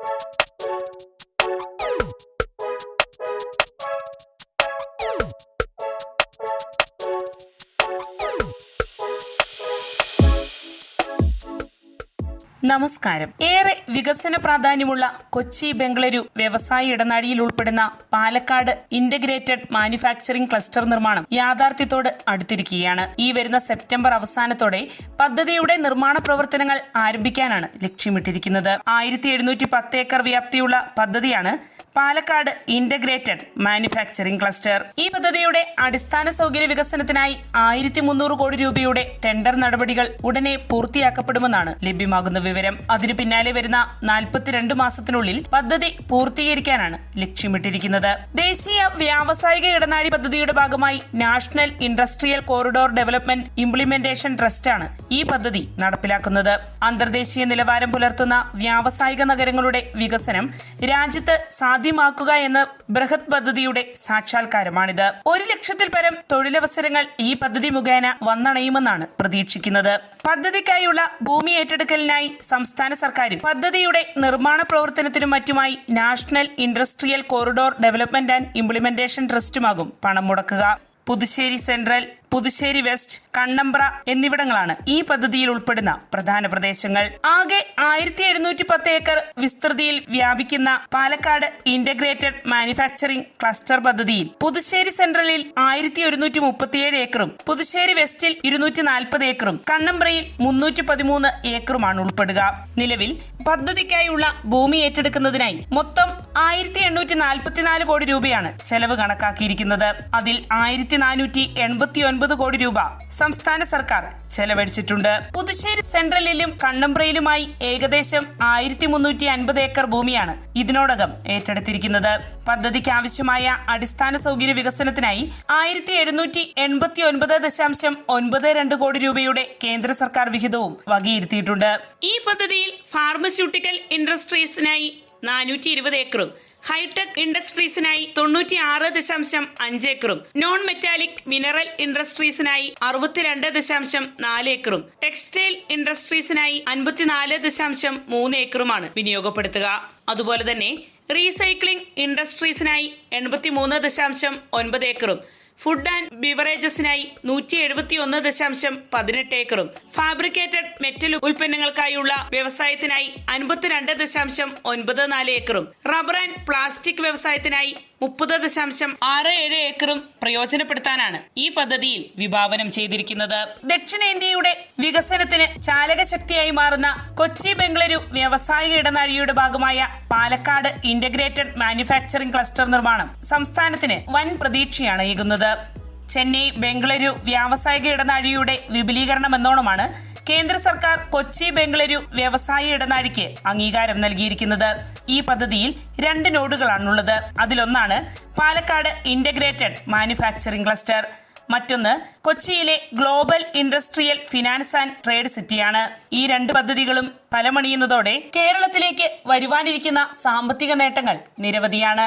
you നമസ്കാരം. ഏറെ വികസന പ്രാധാന്യമുള്ള കൊച്ചി ബംഗളൂരു വ്യവസായ ഇടനാഴിയിൽ ഉൾപ്പെടുന്ന പാലക്കാട് ഇന്റഗ്രേറ്റഡ് മാനുഫാക്ചറിംഗ് ക്ലസ്റ്റർ നിർമ്മാണം യാഥാർത്ഥ്യത്തോട് അടുത്തിരിക്കുകയാണ്. ഈ വരുന്ന സെപ്റ്റംബർ അവസാനത്തോടെ പദ്ധതിയുടെ നിർമ്മാണ പ്രവർത്തനങ്ങൾ ആരംഭിക്കാനാണ് ലക്ഷ്യമിട്ടിരിക്കുന്നത്. ആയിരത്തി എഴുന്നൂറ്റി പത്ത് ഏക്കർ വ്യാപ്തിയുള്ള പദ്ധതിയാണ് പാലക്കാട് ഇന്റഗ്രേറ്റഡ് മാനുഫാക്ചറിംഗ് ക്ലസ്റ്റർ ഈ പദ്ധതിയുടെ അടിസ്ഥാന സൗകര്യ വികസനത്തിനായി ആയിരത്തി മുന്നൂറ് കോടി രൂപയുടെ ടെൻഡർ നടപടികൾ ഉടനെ പൂർത്തിയാക്കപ്പെടുമെന്നാണ് ലഭ്യമാകുന്ന വിവരം. അതിനു പിന്നാലെ വരുന്ന നാൽപ്പത്തിരണ്ട് മാസത്തിനുള്ളിൽ പദ്ധതി പൂർത്തീകരിക്കാനാണ് ലക്ഷ്യമിട്ടിരിക്കുന്നത്. ദേശീയ വ്യാവസായിക ഇടനാഴി പദ്ധതിയുടെ ഭാഗമായി national industrial corridor development implementation ട്രസ്റ്റാണ് ഈ പദ്ധതി നടപ്പിലാക്കുന്നത്. അന്തർദേശീയ നിലവാരം പുലർത്തുന്ന വ്യാവസായിക നഗരങ്ങളുടെ വികസനം രാജ്യത്ത് സാധ്യമാക്കുക എന്ന ബൃഹത് പദ്ധതിയുടെ സാക്ഷാത്കാരമാണിത്. ഒരു ലക്ഷത്തിൽ പരം തൊഴിലവസരങ്ങൾ ഈ പദ്ധതി മുഖേന വന്നണയുമെന്നാണ് പ്രതീക്ഷിക്കുന്നത്. പദ്ധതിക്കായുള്ള ഭൂമി ഏറ്റെടുക്കലിനായി സംസ്ഥാന സർക്കാരും പദ്ധതിയുടെ നിർമ്മാണ പ്രവർത്തനത്തിനും മറ്റുമായി national industrial corridor development and implementation ട്രസ്റ്റുമാകും പണം മുടക്കുക. പുതുശ്ശേരി സെൻട്രൽ പുതുശ്ശേരി വെസ്റ്റ് കണ്ണമ്പ്ര എന്നിവിടങ്ങളാണ് ഈ പദ്ധതിയിൽ ഉൾപ്പെടുന്ന പ്രധാന പ്രദേശങ്ങൾ. ആകെ ആയിരത്തി എഴുന്നൂറ്റി പത്ത് ഏക്കർ വിസ്തൃതിയിൽ വ്യാപിക്കുന്ന പാലക്കാട് ഇന്റഗ്രേറ്റഡ് മാനുഫാക്ചറിംഗ് ക്ലസ്റ്റർ പദ്ധതിയിൽ പുതുശ്ശേരി സെൻട്രലിൽ ആയിരത്തി ഒരുന്നൂറ്റി മുപ്പത്തിയേഴ് ഏക്കറും പുതുശ്ശേരി വെസ്റ്റിൽ ഇരുന്നൂറ്റി നാൽപ്പത് ഏക്കറും കണ്ണമ്പ്രയിൽ മുന്നൂറ്റി പതിമൂന്ന് ഏക്കറുമാണ് ഉൾപ്പെടുക. നിലവിൽ പദ്ധതിക്കായുള്ള ഭൂമി ഏറ്റെടുക്കുന്നതിനായി മൊത്തം ആയിരത്തി എണ്ണൂറ്റി നാൽപ്പത്തിനാല് കോടി രൂപയാണ് ചെലവ് കണക്കാക്കിയിരിക്കുന്നത്. അതിൽ ആയിരത്തി നാനൂറ്റി എൺപത്തി ഒൻപത് കോടി രൂപ സംസ്ഥാന സർക്കാർ ചെലവഴിച്ചിട്ടുണ്ട്. പുതുശ്ശേരി സെൻട്രലിലും കണ്ണമ്പ്രയിലുമായി ഏകദേശം ആയിരത്തി മുന്നൂറ്റി അൻപത് ഏക്കർ ഭൂമിയാണ് ഇതിനോടകം ഏറ്റെടുത്തിരിക്കുന്നത്. പദ്ധതിക്ക് ആവശ്യമായ അടിസ്ഥാന സൗകര്യ വികസനത്തിനായി ആയിരത്തി എഴുന്നൂറ്റി എൺപത്തി ഒൻപത് ദശാംശം ഒൻപത് രണ്ട് കോടി രൂപയുടെ കേന്ദ്ര സർക്കാർ വിഹിതവും വകയിരുത്തിയിട്ടുണ്ട്. ഈ പദ്ധതിയിൽ ഫാർമസ്യൂട്ടിക്കൽ ഇൻഡസ്ട്രീസിനായി നാനൂറ്റി ഇരുപത് ഏക്കറും ഹൈടെക് ഇൻഡസ്ട്രീസിനായി തൊണ്ണൂറ്റി ആറ് ദശാംശം അഞ്ച് ഏക്കറും. നോൺ മെറ്റാലിക് മിനറൽ ഇൻഡസ്ട്രീസിനായി അറുപത്തിരണ്ട് ദശാംശം നാല് ഏക്കറും. ടെക്സ്റ്റൈൽ ഇൻഡസ്ട്രീസിനായി അൻപത്തിനാല് ദശാംശം മൂന്ന് ഏക്കറുമാണ് വിനിയോഗപ്പെടുത്തുക. അതുപോലെ തന്നെ റീസൈക്ലിംഗ് ഇൻഡസ്ട്രീസിനായി എൺപത്തിമൂന്ന് ദശാംശം ഒൻപത് ഏക്കറും. ഫുഡ് ആൻഡ് ബിവറേജസിനായി നൂറ്റി എഴുപത്തി ഒന്ന് ദശാംശം പതിനെട്ട് ഏക്കറും. ഫാബ്രിക്കേറ്റഡ് മെറ്റൽ ഉൽപ്പന്നങ്ങൾക്കായുള്ള വ്യവസായത്തിനായി അൻപത്തിരണ്ട് ദശാംശം ഒൻപത് നാല് ഏക്കറും. റബ്ബർ ആൻഡ് പ്ലാസ്റ്റിക് വ്യവസായത്തിനായി മുപ്പത് ദശാംശം ആറ് ഏഴ് ഏക്കറും പ്രയോജനപ്പെടുത്താനാണ് ഈ പദ്ധതിയിൽ വിഭാവനം ചെയ്തിരിക്കുന്നത്. ദക്ഷിണേന്ത്യയുടെ വികസനത്തിന് ചാലകശക്തിയായി മാറുന്ന കൊച്ചി ബംഗളൂരു വ്യവസായിക ഇടനാഴിയുടെ ഭാഗമായ പാലക്കാട് ഇന്റഗ്രേറ്റഡ് മാനുഫാക്ചറിംഗ് ക്ലസ്റ്റർ നിർമ്മാണം സംസ്ഥാനത്തിന് വൻ പ്രതീക്ഷയാണ് ഏകുന്നത്. ചെന്നൈ ബംഗളൂരു വ്യാവസായിക ഇടനാഴിയുടെ വിപുലീകരണം എന്നോണമാണ് കേന്ദ്ര സർക്കാർ കൊച്ചി ബംഗളൂരു വ്യവസായ ഇടനാഴിക്ക് അംഗീകാരം നൽകിയിരിക്കുന്നത്. ഈ പദ്ധതിയിൽ രണ്ട് നോഡുകളാണുള്ളത്. അതിലൊന്നാണ് പാലക്കാട് ഇന്റഗ്രേറ്റഡ് മാനുഫാക്ചറിംഗ് ക്ലസ്റ്റർ. മറ്റൊന്ന് കൊച്ചിയിലെ global industrial finance and trade സിറ്റിയാണ്. ഈ രണ്ട് പദ്ധതികളും ഫലമണിയുന്നതോടെ കേരളത്തിലേക്ക് വരുവാനിരിക്കുന്ന സാമ്പത്തിക നേട്ടങ്ങൾ നിരവധിയാണ്.